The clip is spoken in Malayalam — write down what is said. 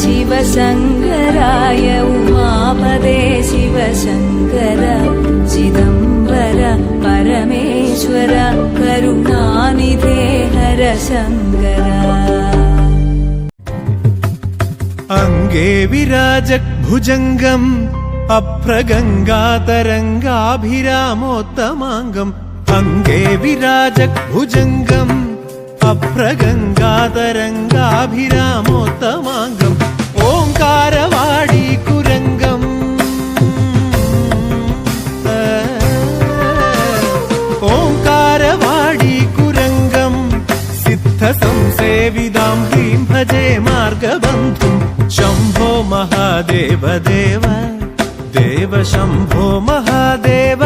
शिवशङ्कराय उमापदे शिवशङ्कर चिदम्बर परमेश्वर करुणानिधे हर शङ्कर अङ्गे विराजभुजङ्गम् अप्रगङ्गातरङ्गाभिरामोत्तमाङ्गम् अङ्गे विराजभुजङ्गम् अप्रगङ्गातरङ्गाभिरामोत्तमा ഭജേ മാർഗബന്ധു. ശംഭോ മഹാദേവ ദേവ ദേവ ശംഭോ മഹാദേവ.